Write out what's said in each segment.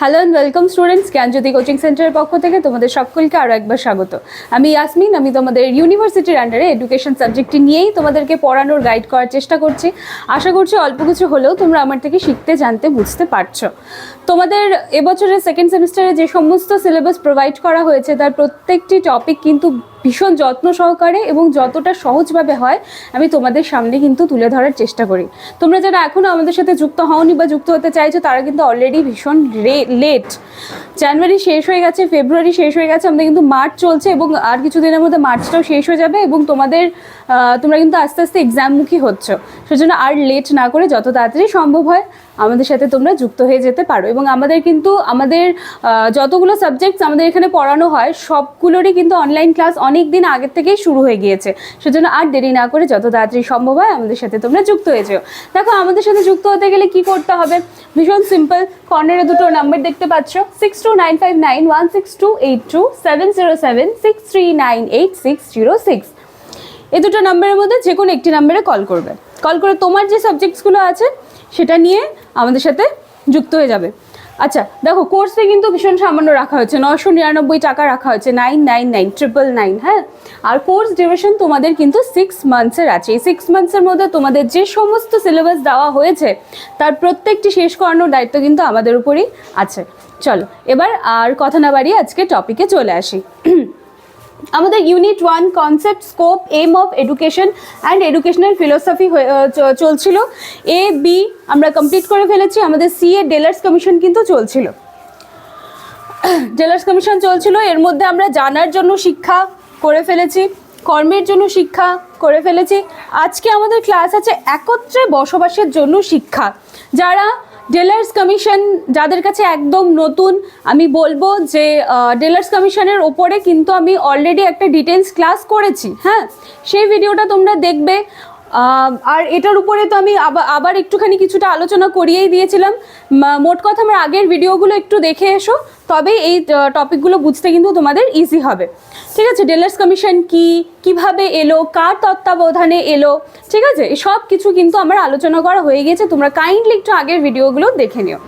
Hello and welcome students Gyanjyoti coaching সেন্টারের পক্ষ থেকে তোমাদের সকলকে আরও একবার স্বাগত। আমি ইয়াসমিন আমি তোমাদের ইউনিভার্সিটির আন্ডারে এডুকেশন সাবজেক্টটি নিয়েই তোমাদেরকে পড়ানোর গাইড করার চেষ্টা করছি। আশা করছি অল্প কিছু হলেও তোমরা আমার থেকে শিখতে, জানতে, বুঝতে পারছ। তোমাদের এবছরের সেকেন্ড সেমিস্টারে যে সমস্ত সিলেবাস প্রোভাইড করা হয়েছে, তার প্রত্যেকটি টপিক কিন্তু ভীষণ যত্ন সহকারে এবং যতটা সহজভাবে হয়, আমি তোমাদের সামনে কিন্তু তুলে ধরার চেষ্টা করি। তোমরা যারা এখনও আমাদের সাথে যুক্ত হওনি বা যুক্ত হতে চাইছো, তারা কিন্তু অলরেডি ভীষণ লেট জানুয়ারি শেষ হয়ে গেছে ফেব্রুয়ারি শেষ হয়ে গেছে, আমাদের কিন্তু মার্চ চলছে এবং আর কিছুদিনের মধ্যে মার্চটাও শেষ হয়ে যাবে এবং তোমাদের তোমরা কিন্তু আস্তে আস্তে এক্সামমুখী হচ্ছ। সেজন্য আর লেট না করে যত তাড়াতাড়ি সম্ভব হয় আমাদের সাথে তোমরা যুক্ত হয়ে যেতে পারো। এবং আমাদের কিন্তু, আমাদের যতগুলো সাবজেক্টস আমাদের এখানে পড়ানো হয়, সবগুলোরই কিন্তু অনলাইন ক্লাস অনেক দিন আগের থেকেই শুরু হয়ে গিয়েছে। সেজন্য আর দেরি না করে যত তাড়াতাড়ি সম্ভব হয় আমাদের সাথে তোমরা যুক্ত হয়ে যেও। দেখো, আমাদের সাথে যুক্ত হতে গেলে কি করতে হবে? ভীষণ সিম্পল কর্নারে দুটো নাম্বার দেখতে পাচ্ছ। Six two nine five nine one six two eight two seven zero seven six three nine eight six zero six এই দুটো নাম্বারের মধ্যে যে কোনো একটি নাম্বারে কল করবে। কল করে তোমার যে সাবজেক্টসগুলো আছে সেটা নিয়ে আমাদের সাথে যুক্ত হয়ে যাবে। আচ্ছা দেখো কোর্সে কিন্তু ভীষণ সামান্য রাখা হয়েছে। নশো নিরানব্বই টাকা রাখা হয়েছে। Nine nine nine triple nine হ্যাঁ? আর কোর্স ডিউরেশন তোমাদের কিন্তু সিক্স মান্থসের আছে। এই সিক্স মান্থসের মধ্যে তোমাদের যে সমস্ত সিলেবাস দেওয়া হয়েছে, তার প্রত্যেকটি শেষ করানোর দায়িত্ব কিন্তু আমাদের উপরই আছে। চলো, এবার আর কথা না বাড়িয়ে আজকে টপিকে চলে আসি। আমাদের unit one concept scope aim of education and educational philosophy চলছিল। এ বি আমরা কমপ্লিট করে ফেলেছি, আমাদের সি এ ডেলার্স কমিশন কিন্তু চলছিল। ডেলার্স কমিশন চলছিল, এর মধ্যে আমরা জানার জন্য শিক্ষা করে ফেলেছি। কর্মের জন্য শিক্ষা করে ফেলেছি। আজকে আমাদের ক্লাস আছে একত্রে বসবাসের জন্য শিক্ষা। যারা ডেলার্স কমিশন যাদের কাছে একদম নতুন, আমি বলব যে ডেলার্স কমিশনের ওপরে কিন্তু আমি অলরেডি একটা ডিটেলস ক্লাস করেছি হ্যাঁ? সেই ভিডিওটা তোমরা দেখবে। আর এটার উপরে তো আমি আবার একটুখানি কিছুটা আলোচনা করিয়েই দিয়েছিলাম। মোট কথা আমার আগের ভিডিওগুলো একটু দেখে এসো তবে এই টপিকগুলো বুঝতে কিন্তু তোমাদের ইজি হবে। ঠিক আছে ডেলার্স কমিশন কি, কীভাবে এলো, কার তত্ত্বাবধানে এলো, ঠিক আছে? সব কিছু কিন্তু আমার আলোচনা করা হয়ে গেছে, তোমরা কাইন্ডলি একটু আগের ভিডিওগুলো দেখে নিও।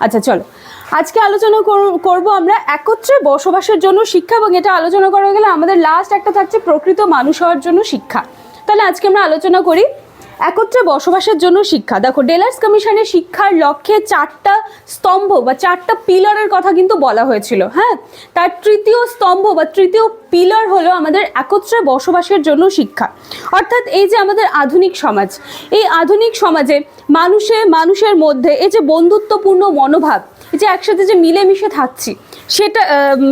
আচ্ছা চলো। আজকে আলোচনা কর- করব আমরা একত্রে বসবাসের জন্য শিক্ষা এবং এটা আলোচনা করা গেলে আমাদের লাস্ট একটা থাকছে প্রকৃত মানুষ হওয়ার জন্য শিক্ষা। তাহলে আজকে আমরা আলোচনা করি একত্রে বসবাসের জন্য শিক্ষা। দেখো ডেলার্স কমিশনের শিক্ষার লক্ষ্যে চারটা স্তম্ভ বা চারটা পিলারের কথা কিন্তু বলা হয়েছিল হ্যাঁ? তার তৃতীয় স্তম্ভ বা তৃতীয় পিলার হলো আমাদের একত্রে বসবাসের জন্য শিক্ষা। অর্থাৎ এই যে আমাদের আধুনিক সমাজ, এই আধুনিক সমাজে মানুষে মানুষের মধ্যে এই যে বন্ধুত্বপূর্ণ মনোভাব, এই যে একসাথে যে মিলেমিশে থাকছি সেটা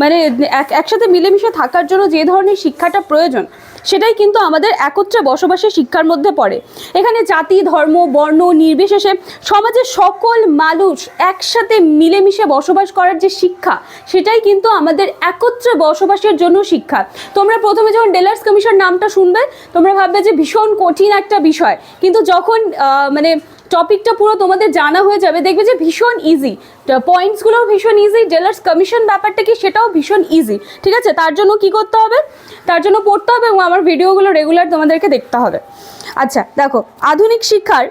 মানে এক, একসাথে মিলেমিশে থাকার জন্য যে ধরনের শিক্ষাটা প্রয়োজন, সেটাই কিন্তু আমাদের একত্রে বসবাসের শিক্ষার মধ্যে পড়ে। এখানে জাতি, ধর্ম, বর্ণ, নির্বিশেষে সমাজের সকল মানুষ একসাথে মিলেমিশে বসবাস করার যে শিক্ষা, সেটাই কিন্তু আমাদের একত্রে বসবাসের জন্য শিক্ষা। তোমরা প্রথমে যখন ডেলার্স কমিশন নামটা শুনবে, তোমরা ভাববে যে ভীষণ কঠিন একটা বিষয়। কিন্তু যখন মানে টপিকটা পুরো তোমাদের জানা হয়ে যাবে। দেখবে যে ভীষণ ইজি পয়েন্টসগুলো ভীষণ ইজি ডেলার্স কমিশন ব্যাপারটা কি সেটাও ভীষণ ইজি ঠিক আছে? তার জন্য কি করতে হবে? তার জন্য পড়তে হবে এবং আমার ভিডিওগুলো রেগুলার তোমাদেরকে দেখতে হবে। আচ্ছা দেখো, আধুনিক শিক্ষার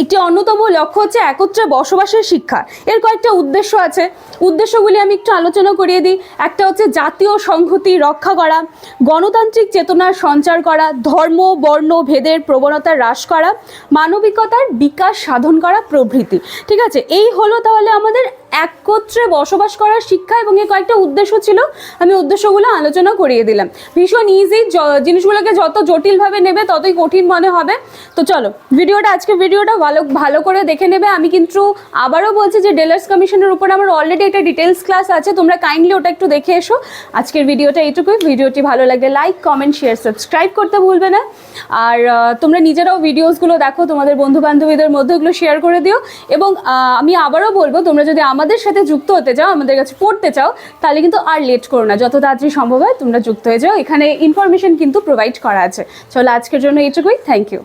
একটি অন্যতম লক্ষ্য হচ্ছে একত্রে বসবাসের শিক্ষা। এর কয়েকটা উদ্দেশ্য আছে। উদ্দেশ্যগুলি আমি একটু আলোচনা করিয়ে দিই। একটা হচ্ছে জাতীয় সংহতি রক্ষা করা, গণতান্ত্রিক চেতনার সঞ্চার করা, ধর্ম, বর্ণ, ভেদের প্রবণতা হ্রাস করা, মানবিকতার বিকাশ সাধন করা প্রভৃতি। ঠিক আছে? এই হলো তাহলে আমাদের একত্রে বসবাস করার শিক্ষা এবং এর কয়েকটা উদ্দেশ্য ছিল। আমি উদ্দেশ্যগুলো আলোচনা করিয়ে দিলাম। ভীষণ ইজি জিনিসগুলোকে যত জটিলভাবে নেবে ততই কঠিন মনে হবে। তো চলো, ভিডিওটা আজকে ভিডিওটা ভালো ভালো করে দেখে নেবে। আমি কিন্তু আবারও বলছি যে ডেলার্স কমিশনের উপর আমার অলরেডি একটা ডিটেলস ক্লাস আছে। তোমরা কাইন্ডলি ওটা একটু দেখে এসো। আজকের ভিডিওটা এইটুকুই। ভিডিওটি ভালো লাগলে লাইক কমেন্ট শেয়ার সাবস্ক্রাইব করতে ভুলবে না। আর তোমরা নিজেরাও ভিডিওসগুলো দেখো। তোমাদের বন্ধু বান্ধবীদের মধ্যে ওগুলো শেয়ার করে দিও। এবং আমি আবারও বলব, তোমরা যদি আমাদের সাথে যুক্ত হতে চাও, আমাদের কাছে পড়তে চাও, তাহলে কিন্তু আর লেট করো না। যত তাড়াতাড়ি সম্ভব হয় তোমরা যুক্ত হয়ে যাও। এখানে ইনফরমেশন কিন্তু প্রোভাইড করা আছে। চলো আজকের জন্য এটুকুই থ্যাংক ইউ